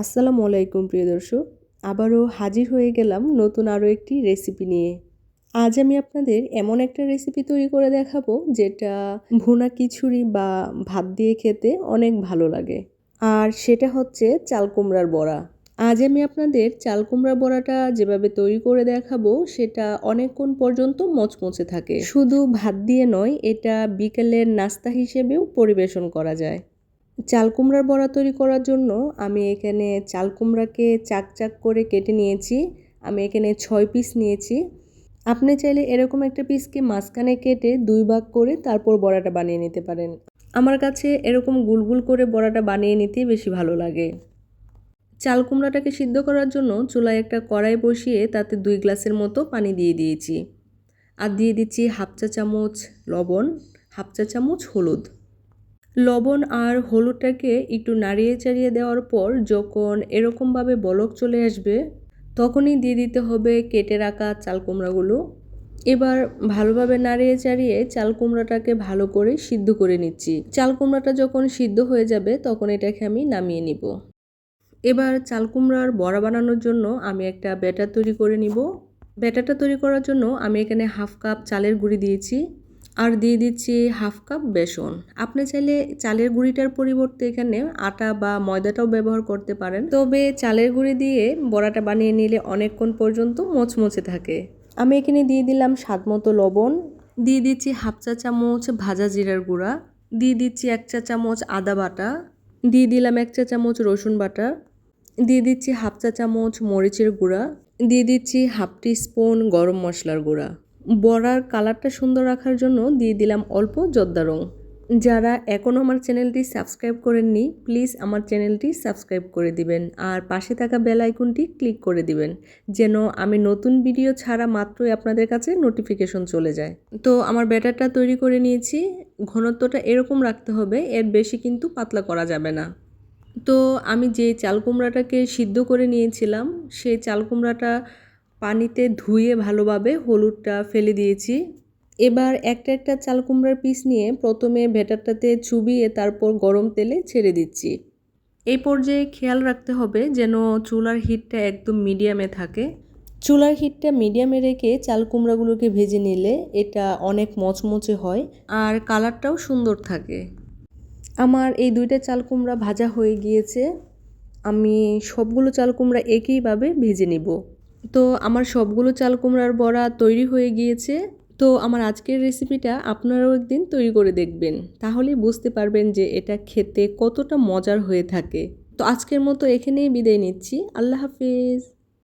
আসসালামু আলাইকুম, প্রিয় দর্শক। আবারও হাজির হয়ে গেলাম নতুন আরও একটি রেসিপি নিয়ে। আজ আমি আপনাদের এমন একটা রেসিপি তৈরি করে দেখাবো, যেটা ভুনা খিচুড়ি বা ভাত দিয়ে খেতে অনেক ভালো লাগে। আর সেটা হচ্ছে চাল কুমড়ার বড়া। আজ আমি আপনাদের চাল কুমড়া বড়াটা যেভাবে তৈরি করে দেখাবো, সেটা অনেকক্ষণ পর্যন্ত মচমচে থাকে। শুধু ভাত দিয়ে নয়, এটা বিকেলের নাস্তা হিসেবেও পরিবেশন করা যায়। চাল কুমড়ার বড়া তৈরি করার জন্য আমি এখানে চাল কুমড়াকে চাক চাক করে কেটে নিয়েছি। আমি এখানে ছয় পিস নিয়েছি। আপনি চাইলে এরকম একটা পিসকে মাঝখানে কেটে দুই ভাগ করে তারপর বড়াটা বানিয়ে নিতে পারেন। আমার কাছে এরকম গুলগুল করে বড়াটা বানিয়ে নিতেই বেশি ভালো লাগে। চাল কুমড়াটাকে সিদ্ধ করার জন্য চুলায় একটা কড়াই বসিয়ে তাতে দুই গ্লাসের মতো পানি দিয়ে দিয়েছি। আর দিয়ে দিচ্ছি হাফ চা চামচ লবণ, হাফ চা চামচ হলুদ। লবণ আর হলুদটাকে একটু নাড়িয়ে চাড়িয়ে দেওয়ার পর যখন এরকমভাবে বলক চলে আসবে, তখনই দিয়ে দিতে হবে কেটে রাখা চাল কুমড়াগুলো। এবার ভালোভাবে নাড়িয়ে চাড়িয়ে চাল কুমড়াটাকে ভালো করে সিদ্ধ করে নিচ্ছি। চাল কুমড়াটা যখন সিদ্ধ হয়ে যাবে, তখন এটাকে আমি নামিয়ে নিব। এবার চাল কুমড়ার বড়া বানানোর জন্য আমি একটা ব্যাটার তৈরি করে নিব। ব্যাটারটা তৈরি করার জন্য আমি এখানে হাফ কাপ চালের গুঁড়ি দিয়েছি। আর দিয়ে দিচ্ছি হাফ কাপ বেসন। আপনি চাইলে চালের গুঁড়িটার পরিবর্তে এখানে আটা বা ময়দাটাও ব্যবহার করতে পারেন। তবে চালের গুঁড়ি দিয়ে বড়াটা বানিয়ে নিলে অনেকক্ষণ পর্যন্ত মোচমোচে থাকে। আমি এখানে দিয়ে দিলাম স্বাদ মতো লবণ। দিয়ে দিচ্ছি হাফ চা চামচ ভাজা জিরার গুঁড়া। দিয়ে দিচ্ছি এক চা চামচ আদা বাটা। দিয়ে দিলাম এক চা চামচ রসুন বাটা। দিয়ে দিচ্ছি হাফ চা চামচ মরিচের গুঁড়া। দিয়ে দিচ্ছি হাফ টি স্পুন গরম মশলার গুঁড়া। বড়ার কালারটা সুন্দর রাখার জন্য দিয়ে দিলাম অল্প জর্দা রং। যারা এখনও আমার চ্যানেলটি সাবস্ক্রাইব করেননি, প্লিজ আমার চ্যানেলটি সাবস্ক্রাইব করে দিবেন আর পাশে থাকা বেল আইকনটি ক্লিক করে দিবেন, যেন আমি নতুন ভিডিও ছাড়া মাত্রই আপনাদের কাছে নোটিফিকেশন চলে যায়। তো আমার ব্যাটারটা তৈরি করে নিয়েছি, ঘনত্বটা এরকম রাখতে হবে, এর বেশি কিন্তু পাতলা করা যাবে না। তো আমি যে চাল কুমড়াটাকে সিদ্ধ করে নিয়েছিলাম, সেই চাল কুমড়াটা পানিতে ধুয়ে ভালোভাবে হলুদটা ফেলে দিয়েছি। এবার একটা একটা চাল কুমড়ার পিস নিয়ে প্রথমে ভেটারটাতে চুবিয়ে তারপর গরম তেলে ছেড়ে দিচ্ছি। এই পর্যায়ে খেয়াল রাখতে হবে যেন চুলার হিটটা একদম মিডিয়ামে থাকে। চুলার হিটটা মিডিয়ামে রেখে চাল কুমড়াগুলোকে ভেজে নিলে এটা অনেক মচমচে হয় আর কালারটাও সুন্দর থাকে। আমার এই দুইটা চাল কুমড়া ভাজা হয়ে গিয়েছে। আমি সবগুলো চাল কুমড়া একইভাবে ভেজে নিব। তো আমার সবগুলো চাল কুমড়ার বড়া তৈরি হয়ে গিয়েছে। তো আমার আজকের রেসিপিটা আপনারাও একদিন তৈরি করে দেখবেন। তাহলেই বুঝতে পারবেন যে এটা খেতে কতটা মজার হয়ে থাকে। তো আজকের মতো এখানেই বিদায় নিচ্ছি। আল্লাহ হাফিজ।